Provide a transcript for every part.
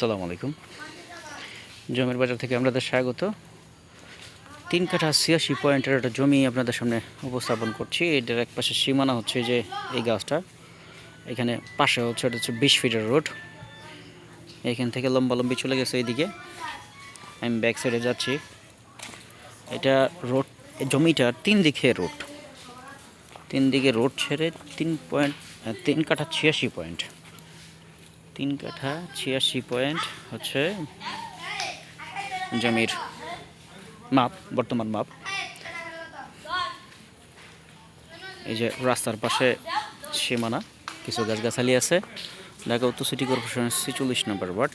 সালাম আলাইকুম। জমির বাজার থেকে আপনাদের স্বাগত। তিন কাঠা ছিয়াশি পয়েন্টের একটা জমি আপনাদের সামনে উপস্থাপন করছি। এটার এক পাশে সীমানা হচ্ছে যে এই গাছটা। এখানে পাশে হচ্ছে, এটা হচ্ছে বিশ ফিটের রোড। এখান থেকে লম্বা লম্বি চলে গেছে এইদিকে। আমি ব্যাক সাইডে যাচ্ছি। এটা রোড এই জমিটার তিন দিকে রোড। তিন দিকে রোড ছেড়ে তিন পয়েন্ট, তিন কাঠা ছিয়াশি পয়েন্ট। তিন কাঠা, ছিয়াশি পয়েন্ট হচ্ছে জমির মাপ, বর্তমান মাপ। এই যে রাস্তার পাশে সীমানা, কিছু গাছগাছালি আছে। ঢাকা উত্তর সিটি কর্পোরেশনের ছেচল্লিশ নম্বর ওয়ার্ড।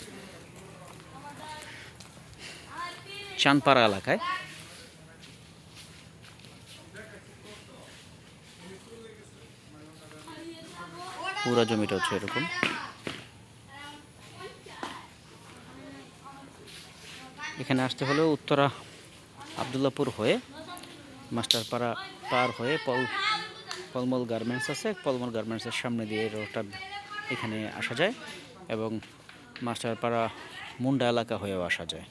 চানপাড়া এলাকায়। পুরা জমিটা হচ্ছে এরকম। এখানে আসতে হলেও উত্তরা আবদুল্লাপুর হয়ে, মাস্টারপাড়া পার হয়ে পল, পলমল গার্মেন্টস আছে। পলমল গার্মেন্টসের সামনে দিয়ে রোডটা এখানে আসা যায় এবং মাস্টারপাড়া মুন্ডা এলাকা হয়েও আসা যায়।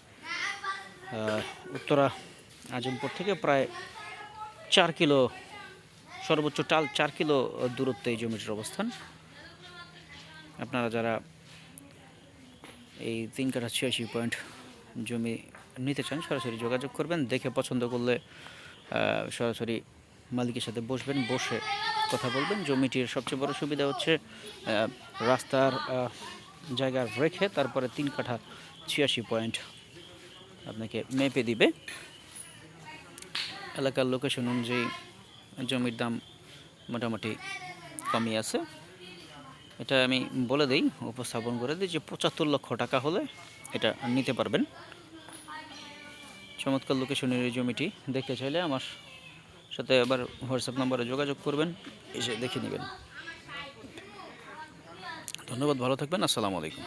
উত্তরা আজমপুর থেকে প্রায় চার কিলো, সর্বোচ্চ টাল চার কিলো দূরত্বে এই জমিটির অবস্থান। আপনারা যারা এই তিন কাঠা ছিয়াশি পয়েন্ট জমি নিতে চান, সরাসরি যোগাযোগ করবেন, দেখে পছন্দ করলে সরাসরি মালিকের সাথে বসবেন, বসে কথা বলবেন। জমিটির সবচেয়ে বড় সুবিধা হচ্ছে রাস্তার জায়গা রেখে তারপরে তিন কাঠা ছিয়াশি পয়েন্ট আপনাকে মেপে দিবে। এলাকার লোকেশন অনুযায়ী জমির দাম মোটামুটি কমই আছে। এটা আমি বলে দিই, উপস্থাপন করে দিই যে পঁচাত্তর লক্ষ টাকা হলে এটা নিতে পারবেন। চমৎকার লোকেশনের এই জমিটি দেখতে চাইলে আমার সাথে আবার হোয়াটসঅ্যাপ নাম্বারে যোগাযোগ করবেন, এসে দেখে নেবেন। ধন্যবাদ, ভালো থাকবেন, আসসালামু আলাইকুম।